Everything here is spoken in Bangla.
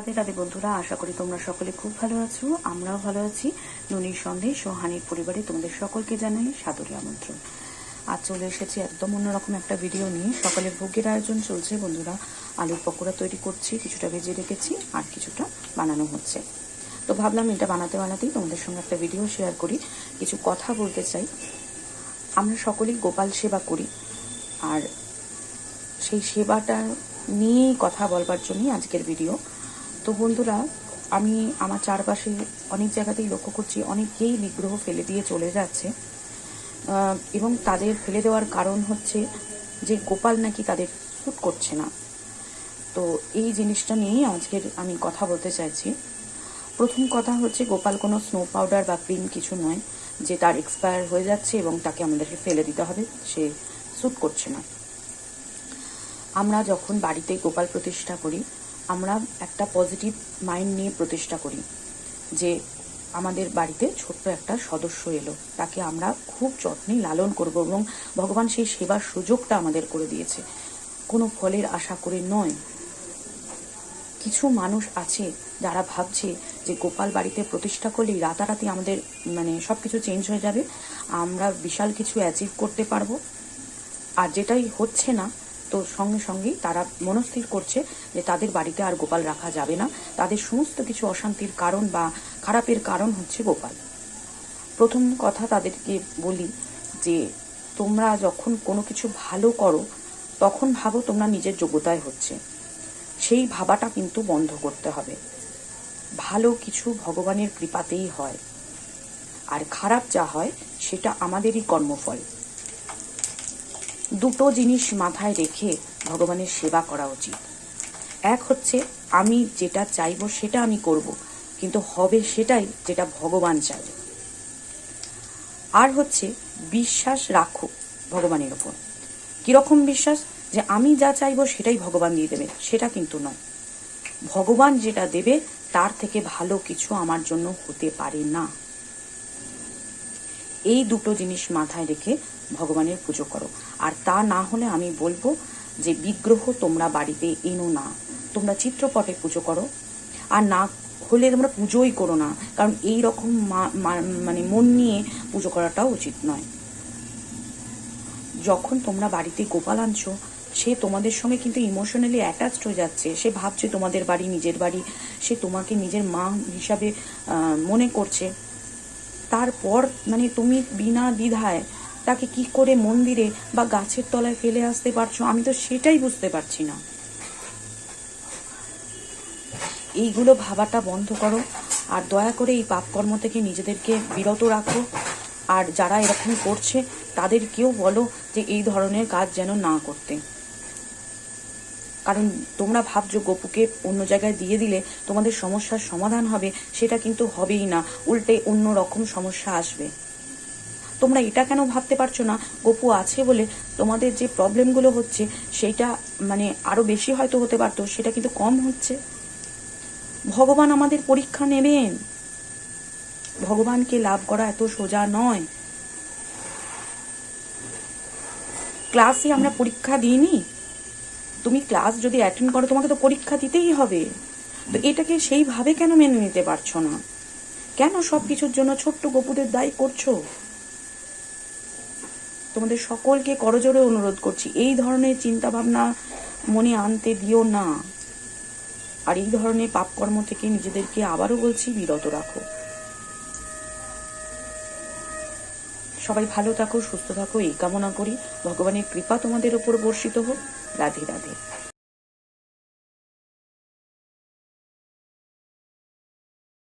রাধে রাধে বন্ধুরা, আশা করি তোমরা সকলে খুব ভালো আছো, আমরাও ভালো আছি। নুনির সন্দেশ ও হানির পরিবারে তোমাদের সকলকে জানাই সাদরী আমন্ত্রণ। আজ চলে এসেছি একদম অন্যরকম একটা ভিডিও নিয়ে। সকালে ভোগের আয়োজন চলছে বন্ধুরা, আলুর পকোড়া তৈরি করছি, কিছুটা ভেজে রেখেছি, আর কিছুটা বানানো হচ্ছে। তো ভাবলাম এটা বানাতে বানাতেই তোমাদের সঙ্গে একটা ভিডিও শেয়ার করি। কিছু কথা বলতে চাই। আমরা সকলেই গোপাল সেবা করি, আর সেই সেবাটা নিয়েই কথা বলবার জন্যই আজকের ভিডিও তো বন্ধুরা, আমি আমার চারপাশে অনেক জায়গাতেই লক্ষ্য করছি, অনেকেই বিগ্রহ ফেলে দিয়ে চলে যাচ্ছে। এবং তাদের ফেলে দেওয়ার কারণ হচ্ছে যে গোপাল নাকি তাদের স্যুট করছে না। তো এই জিনিসটা নিয়েই আজকের আমি কথা বলতে চাইছি। প্রথম কথা হচ্ছে, গোপাল কোনো স্নো পাউডার বা ক্রিম কিছু নয় যে তার এক্সপায়ার হয়ে যাচ্ছে এবং তাকে আমাদেরকে ফেলে দিতে হবে, সে স্যুট করছে না। আমরা যখন বাড়িতে গোপাল প্রতিষ্ঠা করি আমরা একটা পজিটিভ মাইন্ড নিয়ে প্রতিষ্ঠা করি যে আমাদের বাড়িতে ছোট্ট একটা সদস্য এলো। তাকে আমরা খুব যত্নে লালন করব এবং ভগবান সেই সেবার সুযোগটা আমাদের করে দিয়েছে। কোনো ফলের আশা করে নয়। কিছু মানুষ আছে যারা ভাবছে যে গোপাল বাড়িতে প্রতিষ্ঠা করলেই রাতারাতি আমাদের মানে সব কিছু চেঞ্জ হয়ে যাবে। আমরা বিশাল কিছু অ্যাচিভ করতে পারব। আর যেটাই হচ্ছে না তো সঙ্গে সঙ্গেই তারা মনস্থির করছে যে তাদের বাড়িতে আর গোপাল রাখা যাবে না। তাদের সমস্ত কিছু অশান্তির কারণ বা খারাপের কারণ হচ্ছে গোপাল। প্রথম কথা তাদেরকে বলি যে, তোমরা যখন কোনো কিছু ভালো করো, তখন ভাবো তোমরা নিজের যোগ্যতায় হচ্ছে। সেই ভাবাটা কিন্তু বন্ধ করতে হবে। ভালো কিছু ভগবানের কৃপাতেই হয়। আর খারাপ যা হয়, সেটা আমাদেরই কর্মফল। দুটো জিনিস মাথায় রেখে ভগবানের সেবা করা উচিত। এক হচ্ছে, আমি যেটা চাইব সেটা আমি করব, কিন্তু হবে সেটাই যেটা ভগবান চাইবে আর হচ্ছে, বিশ্বাস রাখো ভগবানের ওপর। কীরকম বিশ্বাস? যে আমি যা চাইব সেটাই ভগবান দিয়ে দেবে, সেটা কিন্তু নয়। ভগবান যেটা দেবে, তার থেকে ভালো কিছু আমার জন্য হতে পারে না। এই দুটো জিনিস মাথায় রেখে ভগবানের পুজো করো। আর তা না হলে আমি বলব যে বিগ্রহ তোমরা বাড়িতে এনো না। তোমরা চিত্রপটে পুজো করো। আর না হলে তোমরা পুজোই করো না। কারণ এই রকম মানে মন নিয়ে পুজো করাটাও উচিত নয়। যখন তোমরা বাড়িতে গোপাল আনছো, সে তোমাদের সঙ্গে কিন্তু ইমোশনালি অ্যাটাচড হয়ে যাচ্ছে। সে ভাবছে তোমাদের বাড়ি নিজের বাড়ি। সে তোমাকে নিজের মা হিসাবে মনে করছে। তারপর মানে তুমি বিনা দ্বিধায় তাকে কি করে মন্দিরে বা গাছের তলায় ফেলে আসতে পারছ, আমি তো সেটাই বুঝতে পারছি না। এইগুলো ভাবাটা বন্ধ করো আর দয়া করে এই পাপকর্ম থেকে নিজেদেরকে বিরত রাখো। আর যারা এরকম করছে, তাদেরকেও বলো যে এই ধরনের কাজ যেন না করতে। কারণ তোমরা ভাবছ গপুকে অন্য জায়গায় দিয়ে দিলে তোমাদের সমস্যার সমাধান হবে, সেটা কিন্তু হবেই না। উল্টে অন্য রকম সমস্যা আসবে। তোমরা এটা কেন ভাবতে পারছ না? গপু আছে বলে তোমাদের যে প্রবলেমগুলো হচ্ছে সেইটা মানে আরও বেশি হয়তো হতে পারতো, সেটা কিন্তু কম হচ্ছে। ভগবান আমাদের পরীক্ষা নেবেন। ভগবানকে লাভ করা এত সোজা নয়। ক্লাসে আমরা পরীক্ষা দিইনি? তুমি ক্লাস যদি অ্যাটেন্ড করো, তোমাকে তো পরীক্ষা দিতেই হবে। তো এটাকে সেইভাবে কেন মেনে নিতে পারছ না? কেন সব কিছুর জন্য ছোট্ট গপুদের দায়ী করছ? তোমাদের সকলকে করজোরে অনুরোধ করছি, এই ধরনের চিন্তা ভাবনা মনে আনতে দিও না। আর এই ধরনের পাপকর্ম থেকে নিজেদেরকে আবারও বলছি, বিরত রাখো। সবাই ভালো থাকো, সুস্থ থাকো, এই কামনা করি। ভগবানের কৃপা তোমাদের উপর বর্ষিত হোক। রাধে রাধে।